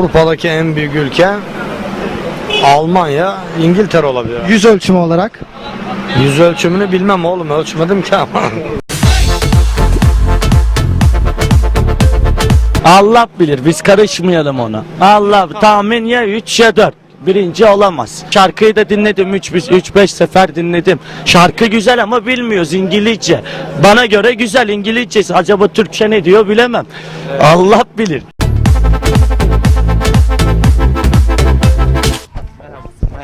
Avrupa'daki en büyük ülke Almanya, İngiltere olabilir. Yüz ölçümü olarak. Yüz ölçümünü bilmem oğlum ölçmedim ki ama. Allah bilir biz karışmayalım ona. Allah tahmin ya 3 ya 4. Birinci olamaz. Şarkıyı da dinledim 3-5 sefer dinledim. Şarkı güzel ama bilmiyoruz İngilizce. Bana göre güzel İngilizcesi. Acaba Türkçe ne diyor bilemem. Allah bilir.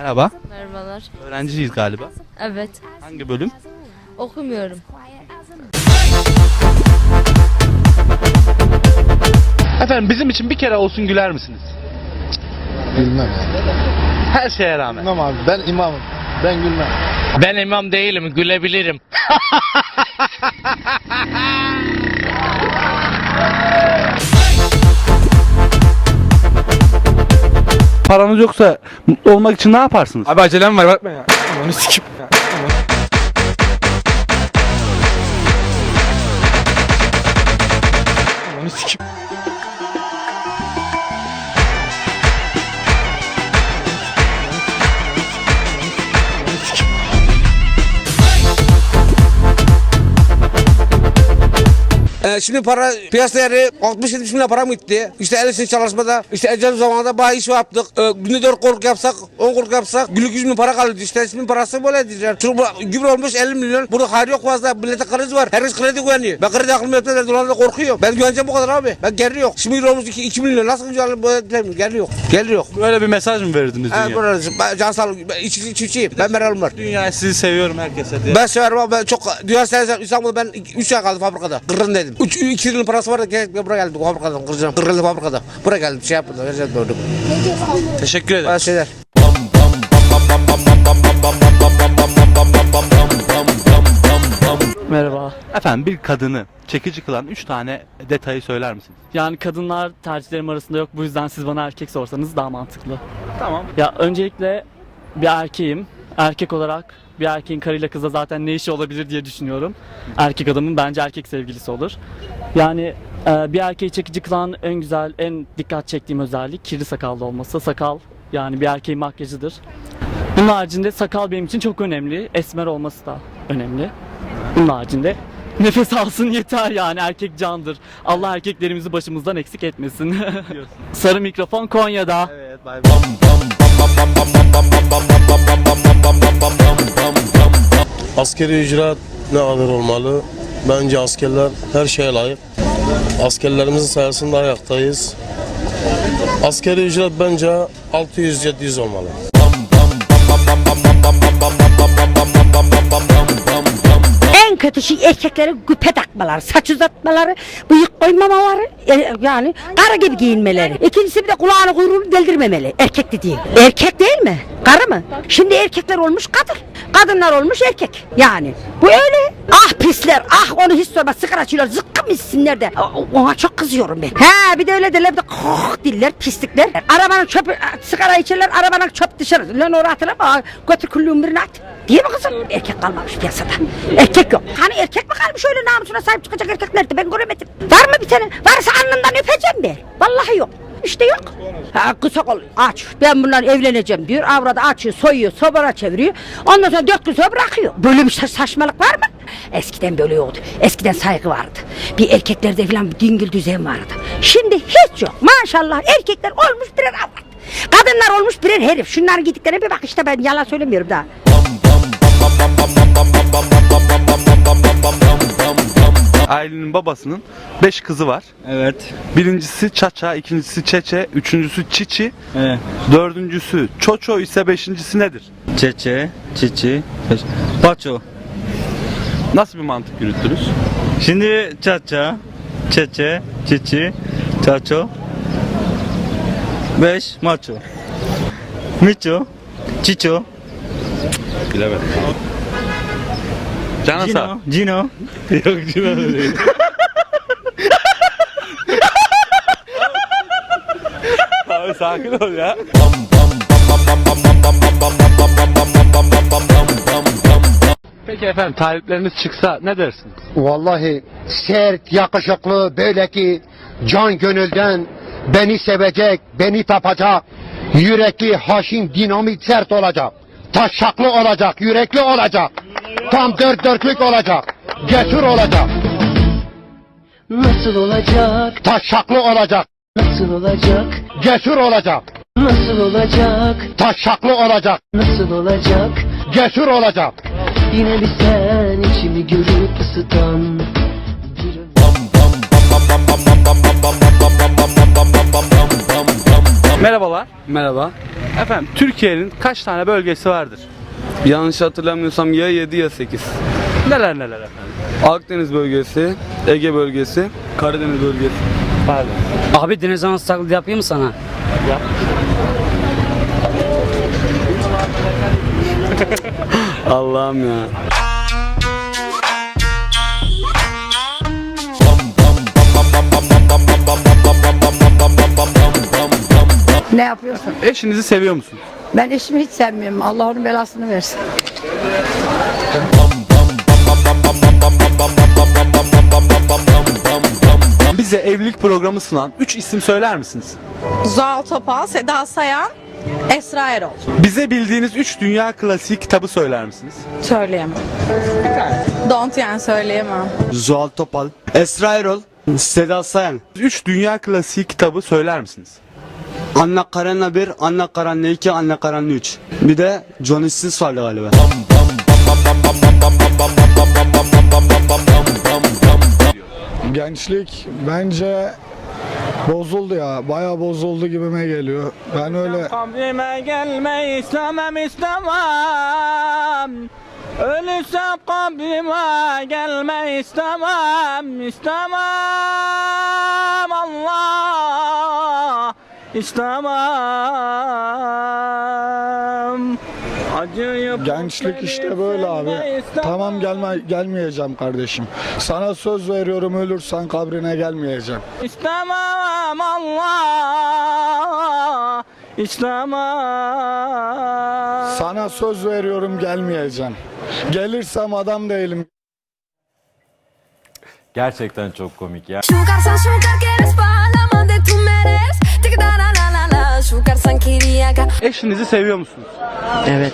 Merhaba. Merhabalar. Öğrenciyiz galiba. Evet. Hangi bölüm? Okumuyorum. Efendim bizim için bir kere olsun güler misiniz? Gülmem. Her şeye rağmen. Gülmem abi. Ben imamım. Ben gülmem. Ben imam değilim, gülebilirim. Paranız yoksa mutlu olmak için ne yaparsınız? Abi acelem var bakma ya. Onu sikip. Ee, şimdi para piyasa değeri 60-70 milyon para mı gitti? İşte el için çalışmada, işte ecel zamanında bayağı iş yaptık. Ee, günde 4 korku yapsak, 10 korku yapsak günlük 100 bin para kalıyordu. İşte şimdi parası böyle diyeceğim. Çünkü gübre olmuş 50 milyon. Burada hayır yok fazla. Millete kriz var. Herkes kredi güveniyor. Ben kredi aklım yetmez. Dolarla korkuyor. Ben güveneceğim bu kadar abi. Ben geri yok. Şimdi euro olmuş 2, 2 milyon. Nasıl güzel böyle geri yok. Geri yok. Böyle bir mesaj mı verdiniz Ha, dünya? böyle ben can sağlık. Ben iç, iç, içeyim. Ben meralım var. Dünya sizi seviyorum herkese diye. Ben severim abi ben çok dünya seveceğim İstanbul'da ben 3 ay kaldım fabrikada. Kırın dedim. 3 2 yılın parası var da gel buraya geldim fabrikadan kıracağım. Kırın fabrikada. Buraya geldim şey yapmadım. Vereceğim döndüm. Teşekkür ederim. Şeyler. Merhaba. Efendim bir kadını çekici kılan 3 tane detayı söyler misiniz? Yani kadınlar tercihlerim arasında yok. Bu yüzden siz bana erkek sorsanız daha mantıklı. Tamam. Ya öncelikle bir erkeğim. Erkek olarak bir erkeğin karıyla kızla zaten ne işi olabilir diye düşünüyorum. Erkek adamın bence erkek sevgilisi olur. Yani e, bir erkeği çekici kılan en güzel, en dikkat çektiğim özellik kirli sakallı olması. Sakal yani bir erkeğin makyajıdır. Bunun haricinde sakal benim için çok önemli. Esmer olması da önemli. Bunun haricinde nefes alsın yeter yani erkek candır. Allah erkeklerimizi başımızdan eksik etmesin. Sarı mikrofon Konya'da. Evet Askeri ücret ne kadar olmalı? Bence askerler her şeye layık. Askerlerimizin sayesinde ayaktayız. Askeri ücret bence 600-700 olmalı. En kötü şey erkekleri güpe takmaları, saç uzatmaları, bıyık koymamaları, e, yani karı gibi giyinmeleri. İkincisi bir de kulağını kuyruğunu deldirmemeli. Erkek dediğin. Erkek değil mi? Karı mı? Şimdi erkekler olmuş kadın. Kadınlar olmuş erkek. Yani bu öyle. Ah pisler, ah onu hiç sorma. Sigara içiyorlar, zıkkım içsinler de. Ona çok kızıyorum ben. He bir de öyle derler bir de koh diller, pislikler. Arabanın çöpü, sigara içerler, arabanın çöp dışarı. Lan oraya atılama, götür küllüğün birine at. Değil mi kızım? Erkek kalmamış piyasada. Erkek yok. Hani erkek mi kalmış öyle namusuna sahip çıkacak erkek nerede? Ben göremedim. Var mı bir tane? Varsa alnından öpeceğim de. Vallahi yok. İşte yok. Ha, kısa kol aç. Ben bundan evleneceğim diyor. Avrada açıyor, soyuyor, sobara çeviriyor. Ondan sonra dört gün sonra bırakıyor. Böyle bir sa- saçmalık var mı? Eskiden böyle yoktu. Eskiden saygı vardı. Bir erkeklerde falan bir dingil düzen vardı. Şimdi hiç yok. Maşallah erkekler olmuş birer avrat. Kadınlar olmuş birer herif. Şunların gittiklerine bir bak işte ben yalan söylemiyorum daha. Ailenin babasının 5 kızı var. Evet. Birincisi Çaça, ikincisi Çeçe, üçüncüsü Çiçi, evet. dördüncüsü Çoço ise beşincisi nedir? Çeçe, çiçi, paço. Nasıl bir mantık yürütürüz? Şimdi çaça, çeçe, çiçi, çaço, beş, maço. Miço, çiço, Bilemedim. Canın sağ. Cino, Cino. Yok Cino da değil. sakin ol ya. Peki efendim talipleriniz çıksa ne dersiniz? Vallahi sert, yakışıklı, böyle ki can gönülden beni sevecek, beni tapacak. Yürekli, haşin, dinamit sert olacak. Taşşaklı olacak, yürekli olacak. Tam dört dörtlük olacak. Cesur olacak. Nasıl olacak? Taşşaklı olacak. Nasıl olacak? Cesur olacak. Nasıl olacak? Taşşaklı olacak. Nasıl olacak? Cesur olacak. Yine bir sen içimi görüp ısıtan Merhabalar. Merhaba. Efendim Türkiye'nin kaç tane bölgesi vardır? Yanlış hatırlamıyorsam ya 7 ya 8. Neler neler efendim? Akdeniz bölgesi, Ege bölgesi, Karadeniz bölgesi. Pardon. Abi deniz anası taklidi yapayım mı sana? Allah'ım ya. Ne yapıyorsun? Eşinizi seviyor musunuz? Ben eşimi hiç sevmiyorum. Allah onun belasını versin. Bize evlilik programı sunan 3 isim söyler misiniz? Zuhal Topal, Seda Sayan, Esra Erol. Bize bildiğiniz 3 dünya klasiği kitabı söyler misiniz? Söyleyemem. Don't yani söyleyemem. Zuhal Topal, Esra Erol, Seda Sayan, 3 dünya klasiği kitabı söyler misiniz? Anna Karenina 1, Anna Karenina 2, Anna Karenina 3. Bir de Johnny Sins vardı galiba. Gençlik bence bozuldu ya. Bayağı bozuldu gibime geliyor. Ben öyle Kabrime gelme istemem istemem. Ölürsem kabrime gelme istemem istemem Allah istemem. Gençlik işte böyle abi. Tamam gelme gelmeyeceğim kardeşim. Sana söz veriyorum ölürsen kabrine gelmeyeceğim. İstemem Allah İstemem Sana söz veriyorum gelmeyeceğim. Gelirsem adam değilim. Gerçekten çok komik ya. Eşinizi seviyor musunuz? Evet.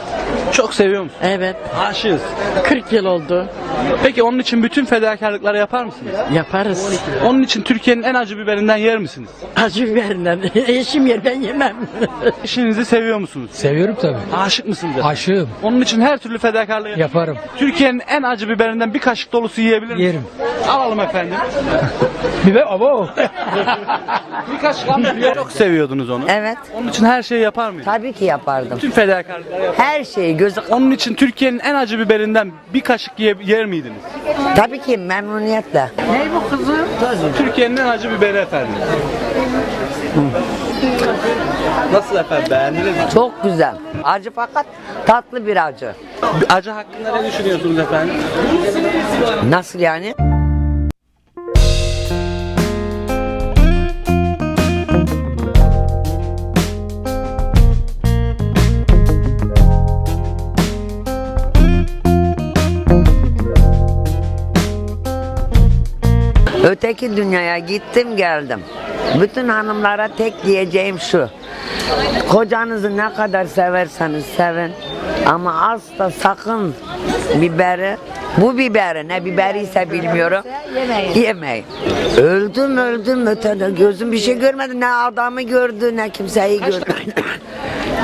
Çok seviyor musunuz? Evet. Aşığız. 40 yıl oldu. Peki onun için bütün fedakarlıkları yapar mısınız? Yaparız. Onun için Türkiye'nin en acı biberinden yer misiniz? Acı biberinden. Eşim yer ben yemem. Eşinizi seviyor musunuz? Seviyorum tabii. Aşık mısınız? efendim? Aşığım. Onun için her türlü fedakarlığı yapar. Yaparım. Türkiye'nin en acı biberinden bir kaşık dolusu yiyebilir misiniz? Yerim. Alalım efendim. Biber abo. Bir kaşık alın. Çok seviyordunuz onu. Evet. Onun için her şeyi yapar mıydınız? Tabii ki yapardım. Bütün fedakarlıkları yapar. Her şeyi gözü... Onun için Türkiye'nin en acı biberinden bir kaşık ye- yer miydiniz? Tabii ki memnuniyetle. Türkiye'nin en acı biberi efendim. Nasıl efendim beğendiniz mi? Çok güzel. Acı fakat tatlı bir acı. Acı hakkında ne düşünüyorsunuz efendim? Nasıl yani? Öteki dünyaya gittim geldim. Bütün hanımlara tek diyeceğim şu. Kocanızı ne kadar severseniz sevin ama asla sakın biberi bu biberi ne biberi ise bilmiyorum yemeyin. Öldüm öldüm ötede gözüm bir şey görmedi ne adamı gördü ne kimseyi gördü.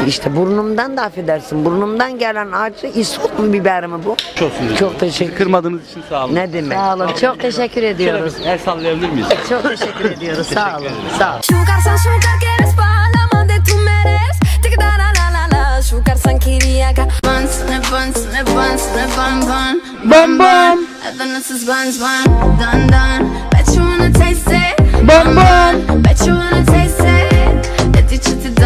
işte burnumdan da affedersin burnumdan gelen acı isot mu biberi mi bu? Olsun. Çok teşekkür Kırmadığınız için sağ olun. Ne demek? Sağ olun. Çok teşekkür ediyoruz. Şöyle bir el sallayabilir miyiz? Çok teşekkür ediyoruz. Sağ olun. Sağ olun. Buns bun dun dun. Bet you wanna taste it. Bet you wanna taste it. Eti çıtı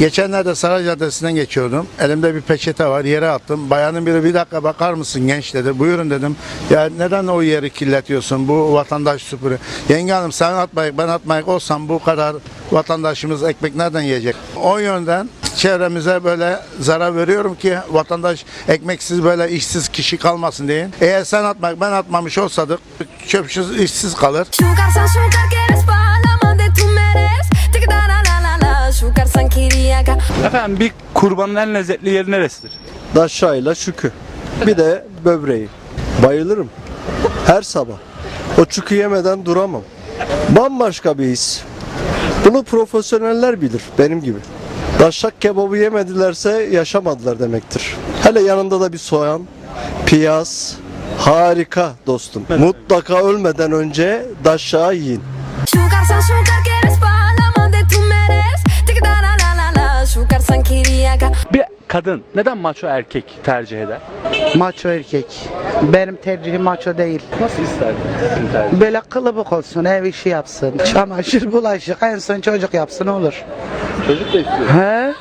Geçenlerde Saray Caddesi'nden geçiyordum. Elimde bir peçete var. Yere attım. Bayanın biri bir dakika bakar mısın genç dedi. Buyurun dedim. Ya neden o yeri kirletiyorsun? Bu vatandaş süpürü. Yenge hanım sen atmayık ben atmayık olsam bu kadar vatandaşımız ekmek nereden yiyecek? O yönden çevremize böyle zarar veriyorum ki vatandaş ekmeksiz böyle işsiz kişi kalmasın diye. Eğer sen atmak ben atmamış olsadık çöpsüz işsiz kalır. Efendim bir kurbanın en lezzetli yeri neresidir? Daşayla şükü. Bir de böbreği. Bayılırım. Her sabah. O çükü yemeden duramam. Bambaşka bir his. Bunu profesyoneller bilir benim gibi. Daşak kebabı yemedilerse yaşamadılar demektir. Hele yanında da bir soğan, piyaz. Harika dostum. Mutlaka ölmeden önce daşağı yiyin. Bir kadın neden maço erkek tercih eder? Maço erkek. Benim tercihim maço değil. Nasıl ister? Böyle kılıbık olsun, ev işi yapsın. Çamaşır, bulaşık, en son çocuk yapsın olur. Çocuk da istiyor. He?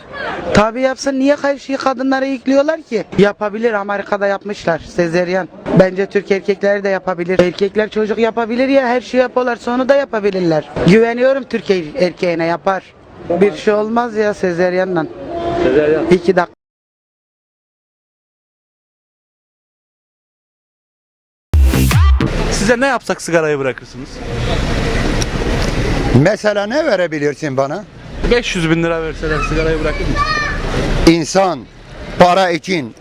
Tabii yapsın. Niye her şeyi kadınlara yüklüyorlar ki? Yapabilir. Amerika'da yapmışlar. Sezeryan. Bence Türk erkekleri de yapabilir. Erkekler çocuk yapabilir ya her şeyi yapıyorlar. Sonra da yapabilirler. Güveniyorum Türk er- erkeğine yapar. Bir şey olmaz ya sezeryanla. Sezeryan. İki dakika. Size ne yapsak sigarayı bırakırsınız? Mesela ne verebilirsin bana? 500 bin lira verseler sigarayı bırakır mısın? İnsan para için,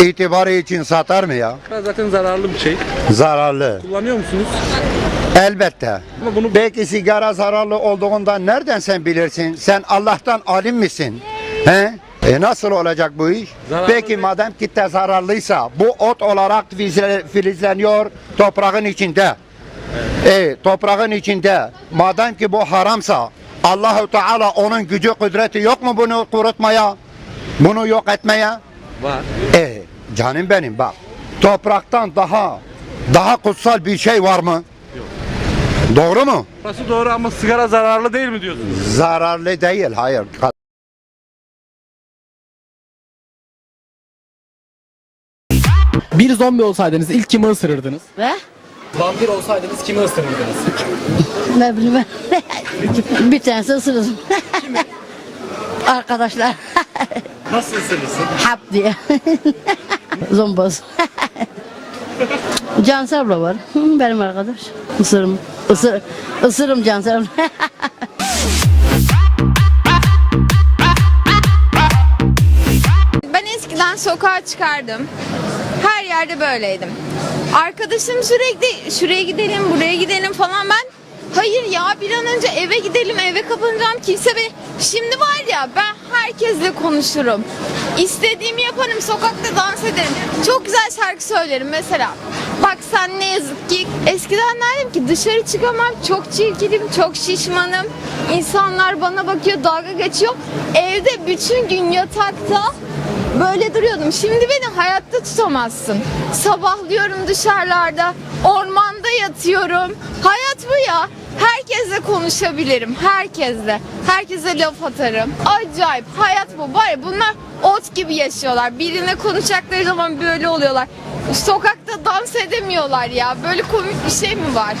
itibarı için satar mı ya? Zaten zararlı bir şey. Zararlı. Kullanıyor musunuz? Elbette. Ama bunu Belki sigara zararlı olduğundan nereden sen bilirsin? Sen Allah'tan alim misin? He? E nasıl olacak bu iş? Zararlı Peki değil. madem kitle zararlıysa bu ot olarak filizle- filizleniyor toprağın içinde. E toprağın içinde. Madem ki bu haramsa Allahu Teala onun gücü kudreti yok mu bunu kurutmaya? Bunu yok etmeye? var. E canım benim bak. Topraktan daha daha kutsal bir şey var mı? Doğru mu? Burası doğru ama sigara zararlı değil mi diyorsunuz? Zararlı değil, hayır. Bir zombi olsaydınız ilk kimi ısırırdınız? Ve? Vampir olsaydınız kimi ısırırdınız? Ne bileyim ben. bir tanesi ısırırım. Arkadaşlar Nasıl ısırırsın? hap diye. Zomboz. Cansel abla var. Benim arkadaş. Isırım. Isır, ısırım Cansel abla. Ben eskiden sokağa çıkardım. Her yerde böyleydim. Arkadaşım sürekli şuraya gidelim, buraya gidelim falan. Ben Hayır ya bir an önce eve gidelim eve kapanacağım. Kimse beni Şimdi var ya ben herkesle konuşurum. İstediğimi yaparım sokakta dans ederim. Çok güzel şarkı söylerim mesela. Bak sen ne yazık ki eskiden derdim ki dışarı çıkamam çok çirkinim çok şişmanım. İnsanlar bana bakıyor dalga geçiyor. Evde bütün gün yatakta Böyle duruyordum. Şimdi beni hayatta tutamazsın. Sabahlıyorum dışarılarda, ormanda yatıyorum. Hayat bu ya. Herkesle konuşabilirim, herkesle. Herkese laf atarım. Acayip, hayat bu. Ya bunlar ot gibi yaşıyorlar. Birine konuşacakları zaman böyle oluyorlar. Sokakta dans edemiyorlar ya. Böyle komik bir şey mi var?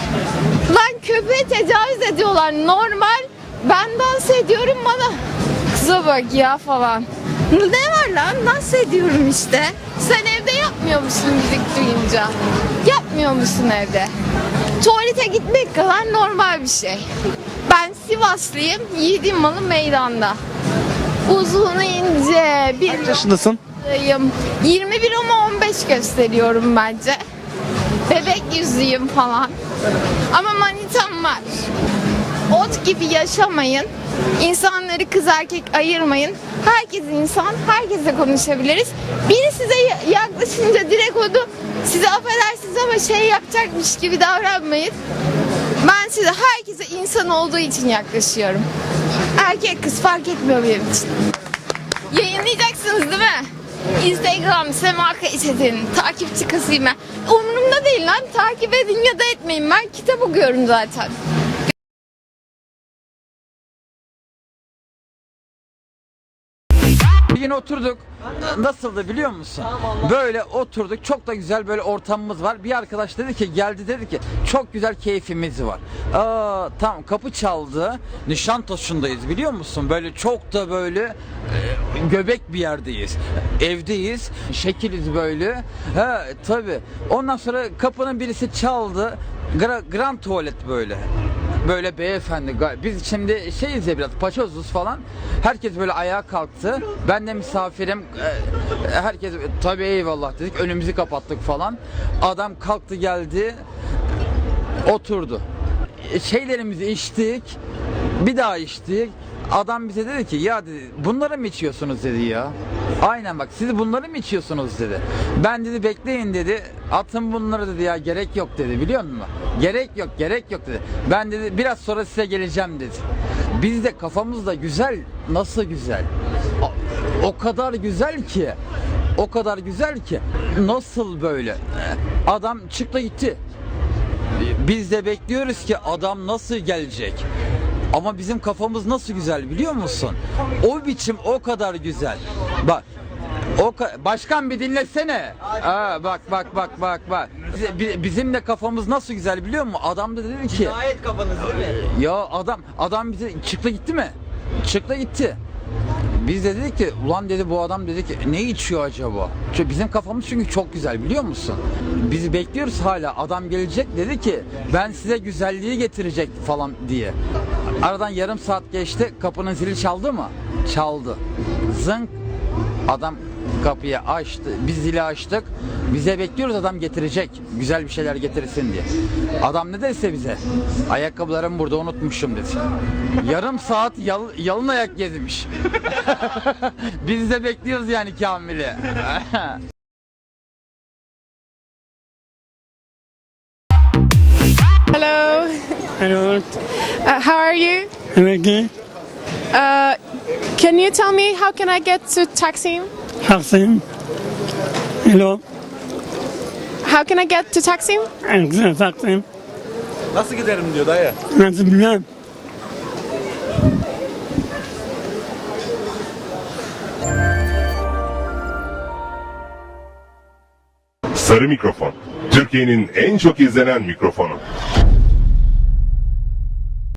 Lan köpeğe tecavüz ediyorlar. Normal. Ben dans ediyorum bana. Kıza bak ya falan. Ne var lan? Dans ediyorum işte. Sen evde yapmıyor musun müzik duyunca? Yapmıyor musun evde? Tuvalete gitmek kadar normal bir şey. Ben Sivaslıyım. Yiğidim malı meydanda. Uzun ince bir Kaç yaşındasın? Yım. 21 ama 15 gösteriyorum bence. Bebek yüzlüyüm falan. Ama manitam var. Ot gibi yaşamayın. İnsanları kız erkek ayırmayın. Herkes insan, herkesle konuşabiliriz. Biri size ya- yaklaşınca direkt onu size affedersiniz ama şey yapacakmış gibi davranmayın. Ben size herkese insan olduğu için yaklaşıyorum. Erkek kız fark etmiyor benim için. Yayınlayacaksınız değil mi? Instagram Sema Kayset'in takipçi kasayım ben. Umurumda değil lan takip edin ya da etmeyin ben kitap okuyorum zaten. Bir gün oturduk. Nasıldı biliyor musun? Böyle oturduk. Çok da güzel böyle ortamımız var. Bir arkadaş dedi ki geldi dedi ki çok güzel keyfimiz var. Aa, tamam kapı çaldı. Nişantaşı'ndayız biliyor musun? Böyle çok da böyle e, göbek bir yerdeyiz. Evdeyiz. Şekiliz böyle. Ha tabi. Ondan sonra kapının birisi çaldı. Gra, grand tuvalet böyle böyle beyefendi biz şimdi şeyiz ya biraz paçozuz falan. Herkes böyle ayağa kalktı. Ben de misafirim e, herkes tabii eyvallah dedik. Önümüzü kapattık falan. Adam kalktı geldi oturdu. E, şeylerimizi içtik bir daha içtik. Adam bize dedi ki ya dedi bunları mı içiyorsunuz? dedi ya. Aynen bak siz bunları mı içiyorsunuz? dedi. Ben dedi bekleyin dedi. Atın bunları dedi ya gerek yok dedi biliyor musun gerek yok gerek yok dedi ben dedi biraz sonra size geleceğim dedi biz de kafamızda güzel nasıl güzel o, kadar güzel ki o kadar güzel ki nasıl böyle adam çıktı gitti biz de bekliyoruz ki adam nasıl gelecek. Ama bizim kafamız nasıl güzel biliyor musun? O biçim o kadar güzel. Bak o ka- başkan bir dinlesene. Aa, bak bak bak bak bak. Bize- bi- Bizim de kafamız nasıl güzel biliyor musun? Adam da dedi ki. Gayet kafanız Ya adam adam bize çıktı gitti mi? Çıktı gitti. Biz de dedik ki ulan dedi bu adam dedi ki ne içiyor acaba? Çünkü bizim kafamız çünkü çok güzel biliyor musun? Bizi bekliyoruz hala adam gelecek dedi ki ben size güzelliği getirecek falan diye. Aradan yarım saat geçti kapının zili çaldı mı? Çaldı. Zınk adam kapıyı açtı. Biz zili açtık. Bize bekliyoruz adam getirecek. Güzel bir şeyler getirsin diye. Adam ne dese bize? Ayakkabılarımı burada unutmuşum dedi. Yarım saat yal- yalın ayak gezmiş. Biz de bekliyoruz yani Kamil'i. Hello. Hello. Uh, how are you? Peki. Uh, can you tell me how can I get to Taksim? Taksim. Hello. How can I get to Taksim? Taksim. Nasıl giderim diyor dayı. Nasıl bilmem. Sarı mikrofon. Türkiye'nin en çok izlenen mikrofonu.